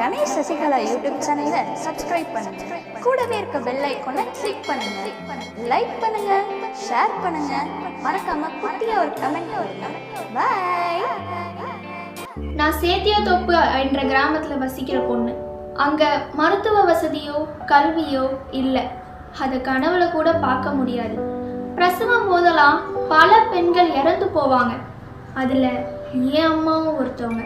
Ganesh Sasikala YouTube சேனலை subscribe பண்ணுங்க. கூடவே இருக்க பெல் ஐக்கோனை கிளிக் பண்ணுங்க. லைக் பண்ணுங்க ஷேர் பண்ணுங்க. மறக்காம குட்டியா ஒரு கமெண்ட் கொடுங்க. பாய் நான் சேத்தியாத்தோப்பு என்ற கிராமத்தில் வசிக்கிற பொண்ணு. அங்கே மருத்துவ வசதியோ கல்வியோ இல்லை. அதை கனவுல கூட பார்க்க முடியாது. பிரசவம் போதெல்லாம் பல பெண்கள் இறந்து போவாங்க. அதில் என் அம்மாவும் ஒருத்தவங்க.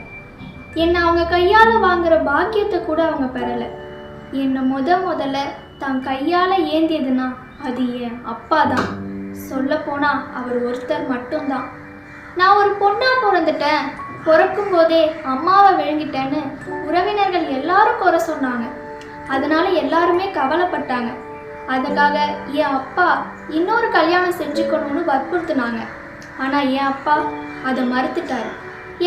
என்னை அவங்க கையால் வாங்குற பாக்கியத்தை கூட அவங்க பெறலை. என்னை முத முதல்ல தான் கையால் ஏந்தியதுன்னா அது என் அப்பா தான். சொல்லப்போனால் அவர் ஒருத்தர் மட்டும்தான். நான் ஒரு பொண்ணாக பிறந்துட்டேன். பிறக்கும் போதே அம்மாவை விழுங்கிட்டேன்னு உறவினர்கள் எல்லாரும் குறை சொன்னாங்க. அதனால எல்லாருமே கவலைப்பட்டாங்க. அதுக்காக என் அப்பா இன்னொரு கல்யாணம் செஞ்சுக்கணும்னு வற்புறுத்தினாங்க. ஆனால் என் அப்பா அதை மறுத்துட்டாரு.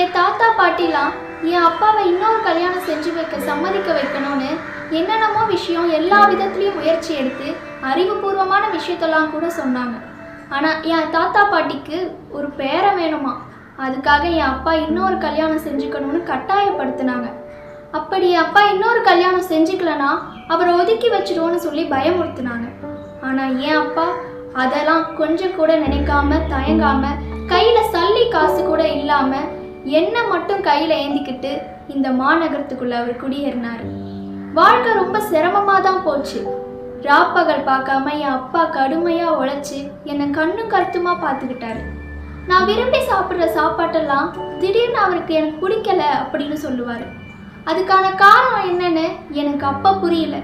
என் தாத்தா பாட்டிலாம் என் அப்பாவை இன்னொரு கல்யாணம் செஞ்சு வைக்க சம்மதிக்க வைக்கணும்னு என்னென்னமோ விஷயம் எல்லா விதத்துலேயும் முயற்சி எடுத்து அறிவுபூர்வமான விஷயத்தெல்லாம் கூட சொன்னாங்க. ஆனால் என் தாத்தா பாட்டிக்கு ஒரு பேரை வேணுமா? அதுக்காக என் அப்பா இன்னொரு கல்யாணம் செஞ்சுக்கணும்னு கட்டாயப்படுத்தினாங்க. அப்படி என் அப்பா இன்னொரு கல்யாணம் செஞ்சுக்கலனா அவரை ஒதுக்கி வச்சிடுவோன்னு சொல்லி பயமுறுத்தினாங்க. ஆனால் என் அப்பா அதெல்லாம் கொஞ்சம் கூட நினைக்காம தயங்காம கையில் சல்லி காசு கூட இல்லாமல் என்னை மட்டும் கையில் ஏந்திக்கிட்டு இந்த மாநகரத்துக்குள்ள அவர் குடியேறினார். வாழ்க்கை ரொம்ப சிரமமாக தான் போச்சு. ராப்பகல் பார்க்காம என் அப்பா கடுமையாக உழைச்சி என்னை கண்ணும் கருத்துமா பார்த்துக்கிட்டாரு. நான் விரும்பி சாப்பிட்ற சாப்பாட்டெல்லாம் திடீர்னு அவருக்கு எனக்கு பிடிக்கல அப்படின்னு சொல்லுவார். அதுக்கான காரணம் என்னன்னு எனக்கு அப்பா புரியல.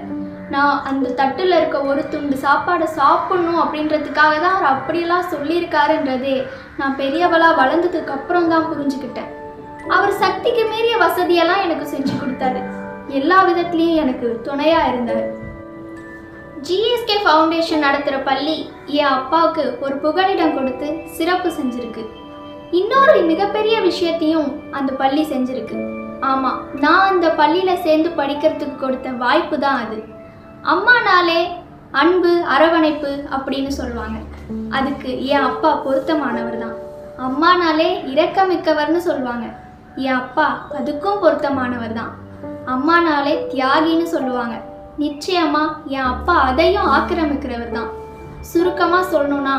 நான் அந்த தட்டில் இருக்க ஒரு துண்டு சாப்பாடை சாப்பிட்ணும் அப்படின்றதுக்காக தான் அவர் அப்படியெல்லாம் சொல்லியிருக்காருன்றதே நான் பெரியவளாக வளர்ந்ததுக்கு அப்புறம் தான் புரிஞ்சுக்கிட்டேன். அவர் சக்திக்கு மீறிய வசதியெல்லாம் எனக்கு செஞ்சு கொடுத்தாரு. எல்லா விதத்துலேயும் எனக்கு துணையாக இருந்தார். ஜிஎஸ்கே ஃபவுண்டேஷன் நடத்துகிற பள்ளி என் அப்பாவுக்கு ஒரு புகலிடம் கொடுத்து சிறப்பு செஞ்சுருக்கு. இன்னொரு மிகப்பெரிய விஷயத்தையும் அந்த பள்ளி செஞ்சிருக்கு. ஆமாம் நான் அந்த பள்ளியில் சேர்ந்து படிக்கிறதுக்கு கொடுத்த வாய்ப்பு தான் அது. அம்மானாலே அன்பு அரவணைப்பு அப்படின்னு சொல்லுவாங்க. அதுக்கு என் அப்பா பொருத்தமானவர் தான். அம்மானாலே இரக்கமிக்கவர்னு சொல்லுவாங்க. என் அப்பா அதுக்கும் பொருத்தமானவர் தான். அம்மானாலே தியாகின்னு சொல்லுவாங்க. நிச்சயமா என் அப்பா அதையும் ஆக்கிரமிக்கிறவர் தான். சுருக்கமாக சொல்லணும்னா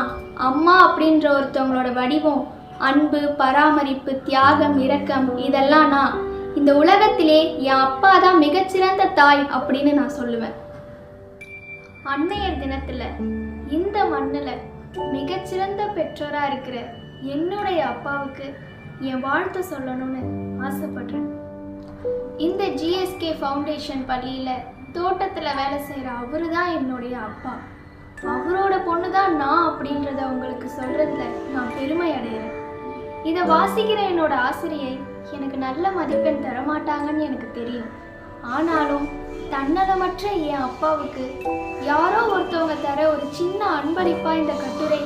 அம்மா அப்படின்ற ஒருத்தவங்களோட வடிவம் அன்பு பராமரிப்பு தியாகம் இரக்கம் இதெல்லாம் நான் இந்த உலகத்திலே என் அப்பா தான் மிகச்சிறந்த தாய் அப்படின்னு நான் சொல்லுவேன். அன்னையர் தினத்துல இந்த மண்ணில் மிகச்சிறந்த பெற்றோராக இருக்கிற என்னுடைய அப்பாவுக்கு என் வாழ்த்து சொல்லணும்னு ஆசைப்படுறேன். இந்த ஜிஎஸ்கே ஃபவுண்டேஷன் பள்ளியில் தோட்டத்தில் வேலை செய்கிற அவரு தான் என்னுடைய அப்பா. அவரோட பொண்ணு தான் நான் அப்படின்றத உங்களுக்கு சொல்கிறதுல நான் பெருமை அடைகிறேன் இதை வாசிக்கிற என்னோட ஆசிரியை எனக்கு நல்ல மதிப்பெண் தரமாட்டாங்கன்னு எனக்கு தெரியும். ஆனாலும் தன்னலமற்ற என் அப்பாவுக்கு யாரோ ஒருத்தவங்க தர ஒரு சின்ன அன்பளிப்பாக இந்த கட்டுரை